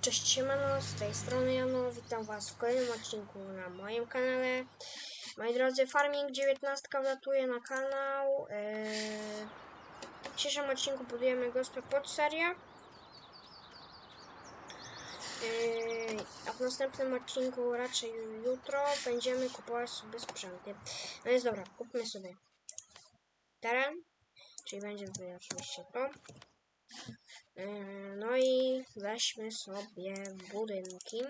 Cześć siemano, z tej strony Jano, witam was w kolejnym odcinku na moim kanale. Moi drodzy, Farming 19 wlatuje na kanał. Eee, w dzisiejszym odcinku budujemy gospę pod serię. Eee, a w następnym odcinku, raczej jutro, będziemy kupować sobie sprzęty. No jest dobra, kupmy sobie teren, czyli będzie tutaj oczywiście to. Yy, No i weźmy sobie budynki.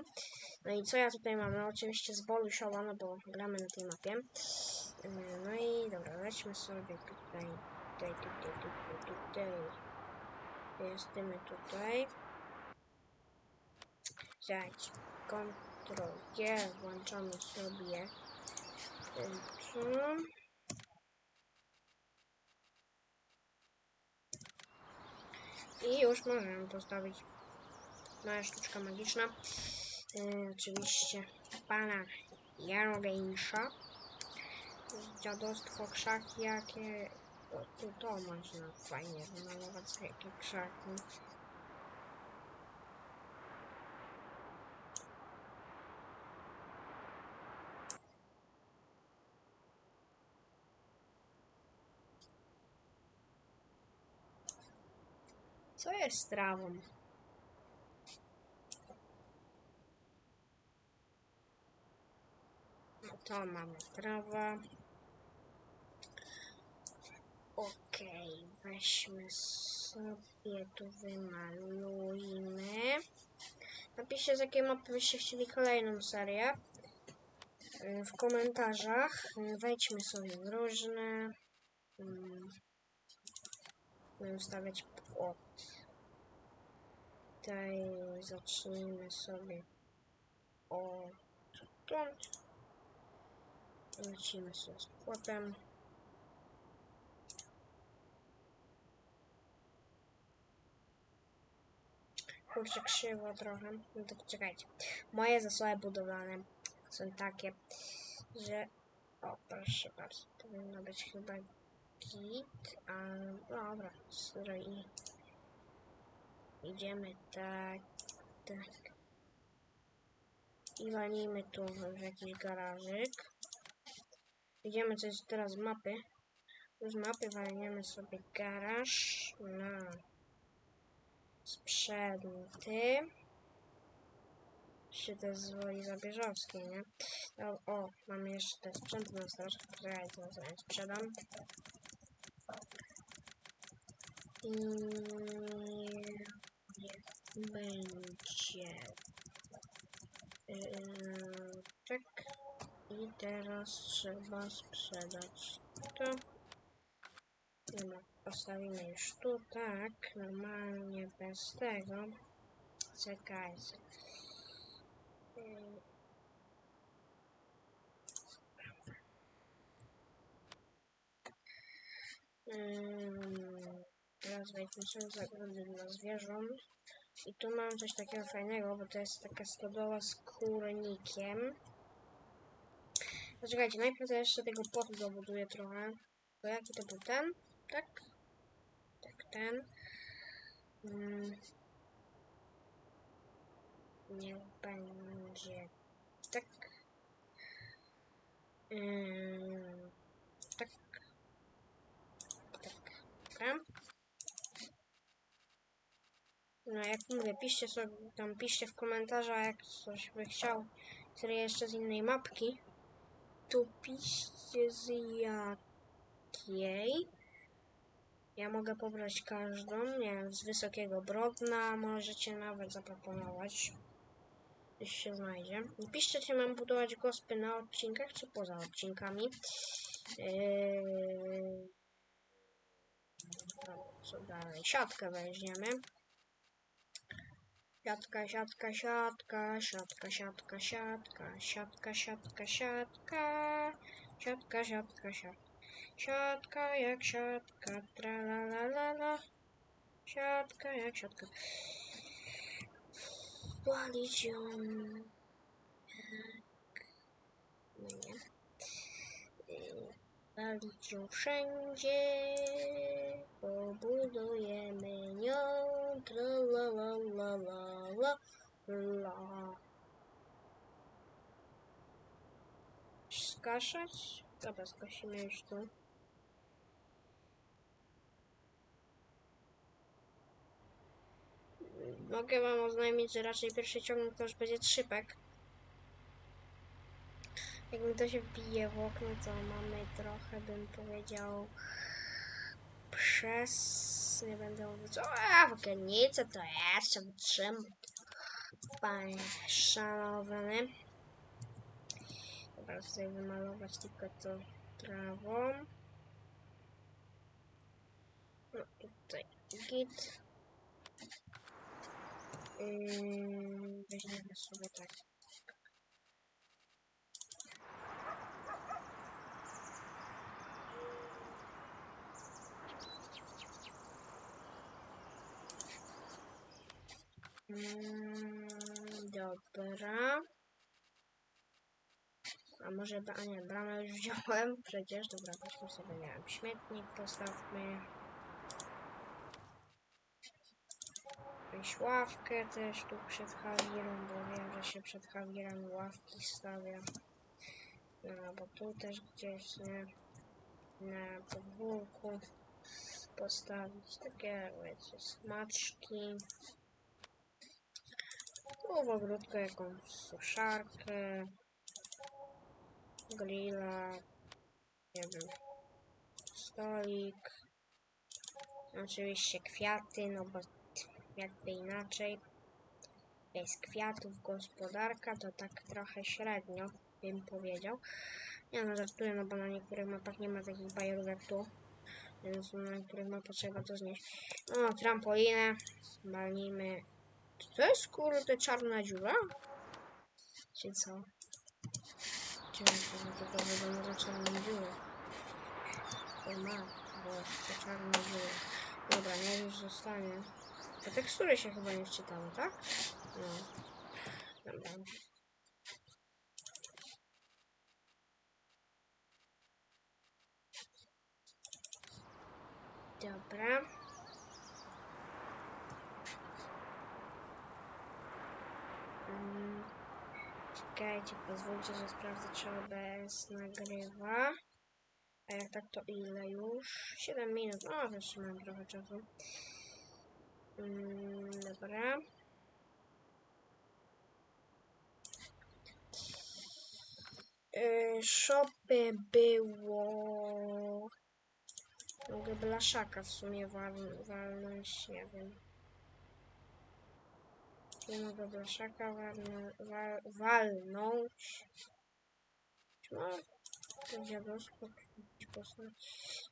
No i co ja tutaj mam? No oczywiście z bolu sioła, no bo gramy na tej mapie. Yy, No i dobra, weźmy sobie tutaj, tutaj, tutaj, tutaj, tutaj. Jesteśmy tutaj. Zajść. Ctrl G, włączamy sobie. tu. I już możemy postawić mała sztuczka magiczna. Yy, oczywiście pana Jarogejsza. Dziadostwo krzaki jakie... O, tu to można fajnie wymalować jakie krzaki. Co jest trawą? No to mamy trawę. Okej, weźmy sobie tu wymalujmy. Napiszcie z jakiej mapy byście chcieli kolejną serię. Yy, W komentarzach Yy, wejdźmy sobie w różne. Mm. Będę ustawiać płot. Tutaj zacznijmy sobie o stąd. Lecimy sobie z płotem. Kurczę, krzywo trochę. No to czekajcie. Moje zasoby budowlane są takie, że... O, proszę bardzo. Powinno być chyba git. A, dobra, stroi. Idziemy tak, tak. I walimy tu w jakiś garażyk. Idziemy coś teraz z mapy. Z mapy walniemy sobie garaż na sprzęty. Czy to jest z woli zabieżowskiej, nie? O, o, mamy jeszcze te sprzęty na straż, które ja sprzedam. I będzie yy, tak. I teraz trzeba sprzedać to. No, postawimy już tu, tak, normalnie bez tego. Czekajcie. Yy. Ym, Teraz wejdźmy sobie zagrody dla zwierząt. I tu mam coś takiego fajnego, bo to jest taka stodoła z kurnikiem. Poczekajcie, najpierw ja jeszcze tego płotu dobuduję trochę. Bo jaki to był ten? Tak? Tak, ten. Mm. Niech będzie tak. Ym, tak. Tak. Dobra. No jak mówię, piszcie sobie, tam piszcie w komentarzach, jak coś by chciał, serię jeszcze z innej mapki, to piszcie z jakiej. Ja mogę pobrać każdą, nie wiem, z Wysokiego Brodna, możecie nawet zaproponować, jeśli się znajdzie. Piszcie, czy mam budować gospy na odcinkach, czy poza odcinkami. Yy... Co dalej? Siatkę weźmiemy. Siatka, siatka, siatka, siatka, siatka, siatka, siatka, siatka, siatka, siatka, siatka, siatka, siatka jak siatka, tra la la la la, siatka jak siatka. Walić ją. jak- No nie. Walić ją wszędzie, pobudujemy nią, tra la la la la la, La. Skaszać? Dobra, skosimy już tu. Mogę wam oznajmić, że raczej pierwszy ciągnik to już będzie trzypek. Jakby to się wbije w okno, to mamy trochę, bym powiedział, przez... Nie będę mówić, o, a, to jeszcze wytrzymam. Panie szanowny. Dobra, tutaj wymalować tylko to trawą. No tutaj git. Yy, weźmiemy sobie tak. Mm, dobra. A może, a nie, bramę już wziąłem przecież. Dobra, weźmy sobie, nie wiem, śmietnik postawmy. Jakąś ławkę też tu przed Hawirą, bo wiem, że się przed Hawirem ławki stawia. No, bo tu też gdzieś, nie? Na podwórku postawić takie, wiecie, smaczki. Tu w ogródku jakąś suszarkę, grilla, nie wiem, stolik. Oczywiście kwiaty, no bo jakby inaczej. Bez kwiatów gospodarka to tak trochę średnio, bym powiedział. Nie no, żartuję, no bo na niektórych mapach nie ma takich bajerów jak tu. Więc na niektórych mapach trzeba to znieść. No, trampolinę. Walnijmy. Czy to jest kurde czarna dziura? Czy co? Czy to tylko wygląda na czarną dziurę? O ma, bo to czarna dziura. Dobra, niech już zostanie. Te tekstury się chyba nie wczytały, tak? No. Dobra. Dobra. Mm, Czekajcie, pozwólcie, że sprawdzę, czy OBS nagrywa. A jak tak, to ile już? 7 minut. No, też mam trochę czasu. Mm, dobra. Yy, shopy było... Mogę blaszaka w sumie wal, walnąć, nie wiem. Mogę blaszaka walnę, wal, walnąć. No, to dziadostwo postawić.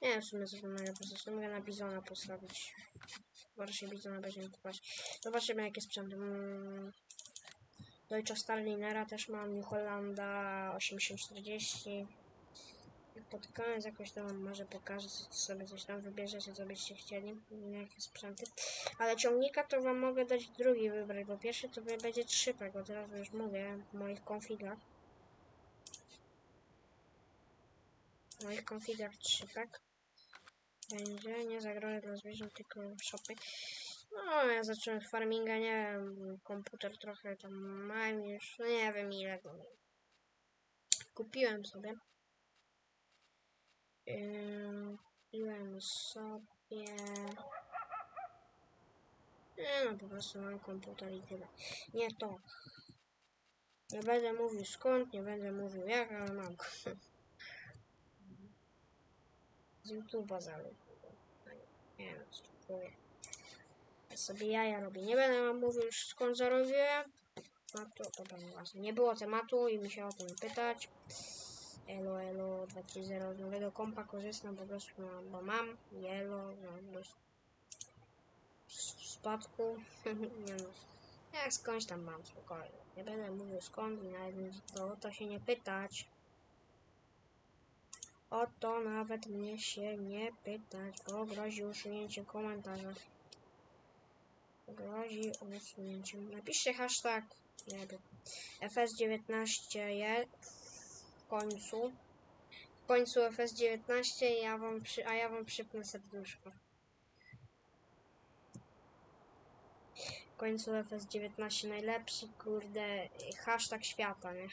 Nie wiem, w sumie co mogę postawić. To mogę na bizona postawić. Raczej bizona będziemy kupować. Zobaczymy jakie sprzęty. Mm. Deutsche Starlinera też mam, New Hollanda 8040. Pod koniec jakoś to wam może pokażę, co sobie coś tam wybierzecie, co byście chcieli, jakie sprzęty. Ale ciągnika to wam mogę dać drugi wybrać, bo pierwszy to będzie trzypek, bo teraz już mówię w moich konfigach. W moich konfigach trzypek. Będzie, nie zagrożę dla zwierząt, tylko shopy. No, ja zacząłem farminga, nie wiem, komputer trochę tam mam już, no nie wiem ile go kupiłem sobie. Kupiłem sobie... Nie no, po prostu mam komputer i tyle. Nie to. Nie będę mówił skąd, nie będę mówił jak, ale mam go. Z YouTube'a zarobił. Nie wiem, powiem. Ja sobie jaja robię. Nie będę wam mówił skąd zarobiłem. No to, to właśnie. Nie było tematu i mi się o tym pytać. Elo, elo, 230 z nowego kompa korzystam po prostu, no, bo mam. Elo, no, dość w spadku. nie no. Jak skądś tam mam, spokojnie. Nie będę mówił skąd i nawet to, to się nie pytać. O to nawet mnie się nie pytać, bo grozi usunięciem komentarza. Grozi usunięciem. Napiszcie hashtag, nie wiem, FS19 je w końcu. W końcu FS19 ja wam przy, a ja wam przypnę serduszko. końcu FS19 najlepszy, kurde, hashtag świata, nie?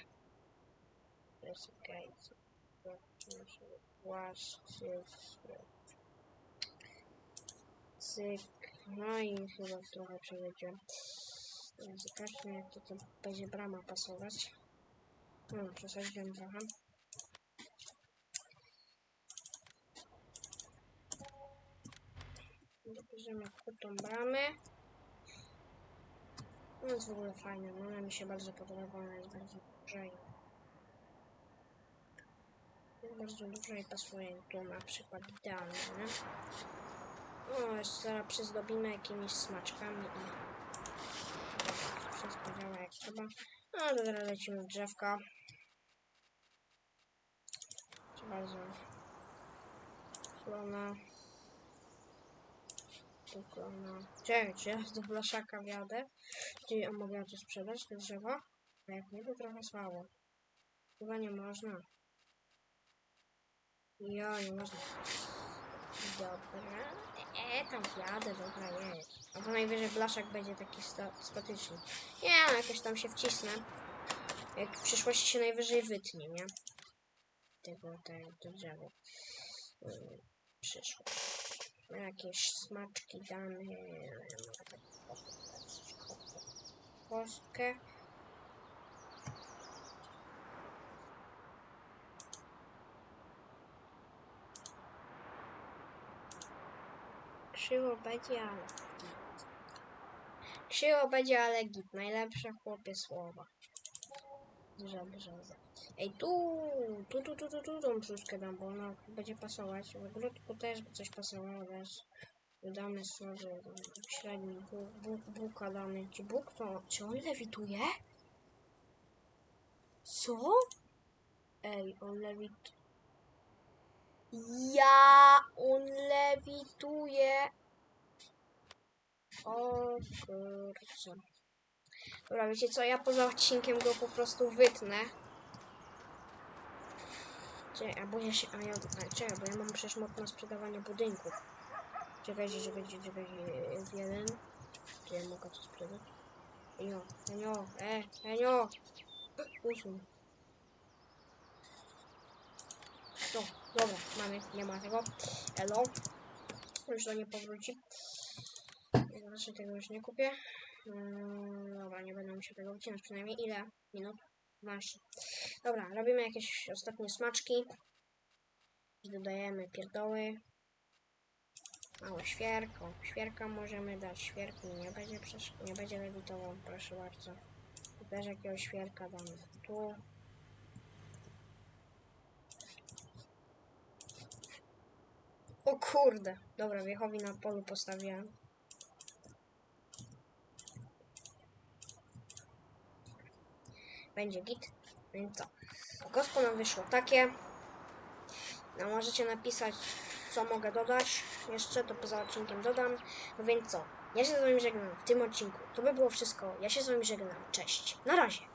To jest okej. Właśnie. Cyk. No i chyba trochę przejedziemy. Zobaczmy jak to, to będzie brama pasować. No, przesadziłem trochę. Bierzemy kutą bramę. No jest w ogóle fajne, no ona mi się bardzo podoba, ona jest bardzo duża i jest bardzo duża i pasuje tu na przykład idealnie, nie? No, zaraz przyzdobimy jakimiś smaczkami i wszystko działa jak trzeba. No, teraz lecimy w drzewka. Proszę bardzo. Klona. Tu klona. Czekaj, czy ja do blaszaka wjadę? Czy ja mogę to sprzedać, te drzewa? A jak nie, to trochę słabo. Chyba nie można. Ja, nie można. Dobra. E, tam wjadę, dobra, jest. A to najwyżej blaszak będzie taki sta statyczny. Nie, no jakoś tam się wcisnę. Jak w przyszłości się najwyżej wytnie, nie? Tego, te, to drzewo. No, Jakieś smaczki damy. Kostkę. Krzywo będzie, ale git. Krzywo będzie, ale git. Najlepsze chłopie słowa. Dobrze. Ej, tu, tu, tu, tu, tu, tu tą brzuszkę dam, bo ona będzie pasować. W ogródku też by coś pasowało, też. Damy sobie średni bóg, bóg, buka damy. Czy Bóg to, czy on lewituje? Co? Ej, on lewituje. Ja, on lewituje. O kurczę. Dobra, wiecie co, ja poza odcinkiem go po prostu wytnę. Czekaj, albo ja się, a ja, a, czekaj, bo ja mam przecież na sprzedawanie budynków. Czekajcie, czekajcie, czekajcie, jest jeden. Czy ja mogę to sprzedać? Enio, Enio, e, Enio! Usuń. No, dobra, mamy, nie ma tego. Elo. Już to nie powróci. Raczej tego już nie kupię. Mm, dobra, nie będę musiał tego wycinać przynajmniej. Ile? Minut? 12. Dobra, robimy jakieś ostatnie smaczki. Dodajemy pierdoły. Małe świerko. Świerka możemy dać. Świerku nie będzie, nie będzie lewitował, proszę bardzo. Tu Też jakiegoś świerka damy tu. Kurde. Dobra, wiechowi na polu postawiłem. Będzie git. Więc co? Gospo nam wyszło takie. No możecie napisać, co mogę dodać. Jeszcze to poza odcinkiem dodam. No więc co? Ja się z wami żegnam w tym odcinku. To by było wszystko. Ja się z wami żegnam. Cześć. Na razie.